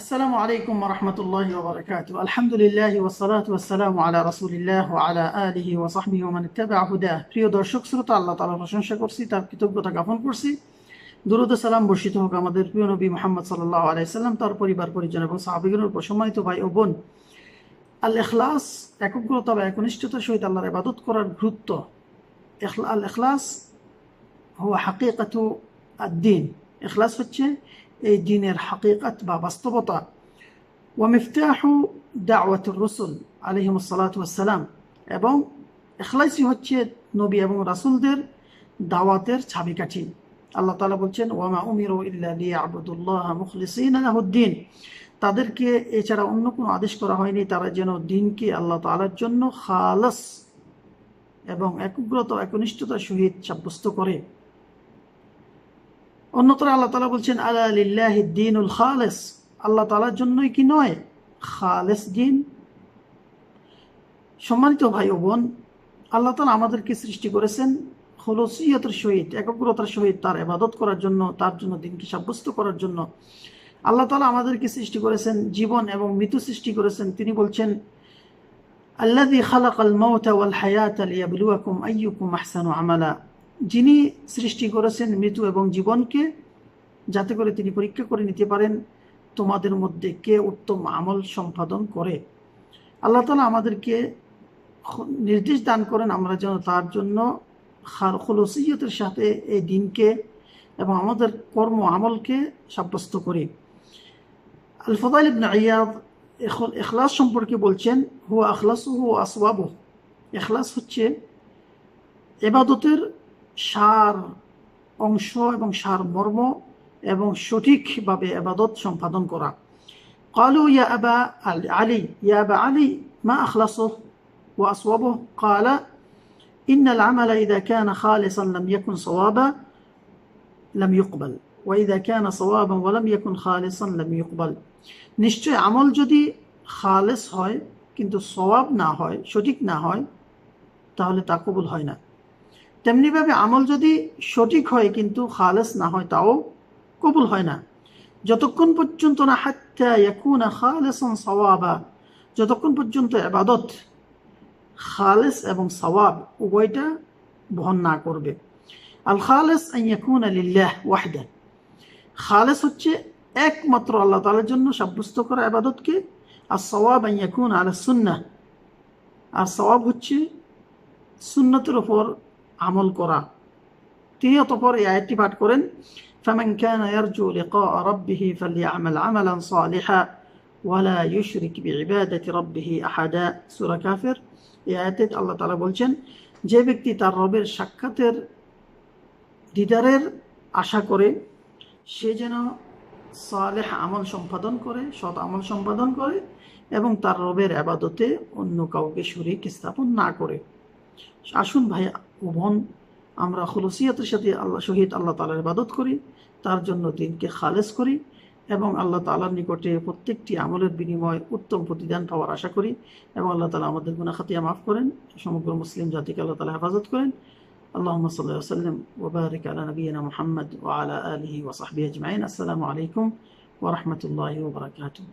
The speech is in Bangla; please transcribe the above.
আসসালামু আলাইকুম রহমতুল্লাহ ওবরাকাত আলহামদুলিল্লাহ ওসালাত ওসালাম আলা রসুলিল্লাহ আলা আলহি ওসাহমি ওমান হুদা। প্রিয় দর্শক, শ্রোতা, আল্লাহ তালার প্রশংসা করছি, তার কৃতজ্ঞতা জ্ঞাপন করছি। দুরুদ সালাম বর্ষিত হোক আমাদের প্রিয় নবী মোহাম্মদ সাল্লাহ আলাইসাল্লাম তার পরিবার, পরিজন এবং সাহাবিগুলোর উপর সম্মানিত ভাই ও বোন। আল এখলাস একগ্রতা বা একনিষ্ঠতার সহিত আল্লাহর ইবাদত করার গুরুত্ব। আল এখলাস হওয়া হাকিকাত আদ্দিন। এখলাস হচ্ছে এই দিনের হাকিকত বা বাস্তবতা। ওয়ামিফতাহু দাওয়াতুর রসুল আলহিমসালাতাম এবং এখলাইসি হচ্ছে নবী এবং রাসুলদের দাওয়াতের ছাবিকাঠি আল্লাহ তালা বলছেন ওয়ামা উমির আবুদুল্লাহ মুখলিসিন তাদেরকে এছাড়া অন্য কোনো আদেশ করা হয়নি, তারা যেন দিনকে আল্লাহ তালার জন্য খালাস এবং একগ্রত, একনিষ্ঠতার সহিত সাব্যস্ত করে। অন্যতর আল্লাহ তালা বলছেন আল্লাহ লিল্লাহি দিনুল খালেস আল্লাহ তালার জন্যই কি নয়? খালেস দিন সম্মানিত ভাই ও বোন, আল্লাহ তালা আমাদেরকে সৃষ্টি করেছেন হলসিয়তের সহিত, একগ্রতার সহিত তার এবাদত করার জন্য, তার জন্য দিনকে সাব্যস্ত করার জন্য। আল্লাহ তালা আমাদেরকে সৃষ্টি করেছেন জীবন এবং মৃত্যু সৃষ্টি করেছেন। তিনি বলছেন আল্লাদি খালাক আল মৌতা ওয়াল হায়াত আলিয়াবলুয়াকুম আইয়ুকুম আহসানু আমালা। যিনি সৃষ্টি করেছেন মৃত্যু এবং জীবনকে, যাতে করে তিনি পরীক্ষা করে নিতে পারেন, তোমাদের মধ্যে কে উত্তম আমল সম্পাদন করে। আল্লাহ তালা আমাদেরকে নির্দেশ দান করেন আমরা যেন তার জন্য খলসিয়তের সাথে এই দিনকে এবং আমাদের কর্ম আমলকে সাব্যস্ত করি। আল ফদাইল ইবনে আয়াদ এখ- এখলাস সম্পর্কে বলছেন হু আখলাস হু আসওয়াব এখলাস হচ্ছে এবাদতের সার অংশ এবং সার মর্ম এবং সঠিকভাবে এবাদত সম্পাদন করা قالوا يا أبا علي يا أبا علي ما أخلصه وأصوبه قال إن العمل إذا كان خالصا لم يكن صوابا لم يقبل وإذا كان صوابا ولم يكن خالصا لم يقبل নিশ্চয় আমল যদি খালেস হয় কিন্তু সওয়াব না হয় সঠিক না হয় তাহলে তা কবুল হয় না তেমনিভাবে আমল যদি সঠিক হয় কিন্তু খালেস না হয়, তাও কবুল হয় না। যতক্ষণ পর্যন্ত না ইয়াকুনা খালেসান সওয়াবা, যতক্ষণ পর্যন্ত আবাদত খালেস এবং সওয়াব উভয়টা বহন না করবে। আল খালেস ইয়াকুনা লিল্লাহ ওয়াহদা। খালেস হচ্ছে একমাত্র আল্লাহ তাআলার জন্য সাব্যস্ত করা আবাদতকে আর সওয়াব ইয়াকুনা আলা সুন্নাহ। আর সওয়াব হচ্ছে সুন্নতের উপর আমল করা তিনি অতপর এই আয়াতটি পাঠ করেন فمن كان يرجو لقاء ربه فليعمل عملا صالحا ولا يشرك بعبادة ربه أحدا سورة কাফির এই আয়াতে আল্লাহ তাআলা বলছেন যে ব্যক্তি তার রবের সাক্ষাতের দিদারের আশা করে সে যেন সালেহ আমল সম্পাদন করে সৎ আমল সম্পাদন করে এবং তার রবের আবাদতে অন্য কাউকে শরিক স্থাপন না করে আসুন ভাই ও আমরা খলসিয়তের সাথে আল্লাহ শহীদ, আল্লাহ তালার ইবাদত করি, তার জন্য দিনকে খালেজ করি এবং আল্লাহ তালার নিকটে প্রত্যেকটি আমলের বিনিময় উত্তম প্রতিদান পাওয়ার আশা করি এবং আল্লাহ তালা আমাদের গুনা খাতিয়া মাফ করেন, সমগ্র মুসলিম জাতিকে আল্লাহ তালা হেফাজত করেন। আল্লাহ সাল্লাম নবীনা মোহাম্মদ ওয়ালা আলহি ওসাহবি আজমাইন। আসসালামু আলাইকুম ওরহমতুল্লাহ ওবরাকাতুহ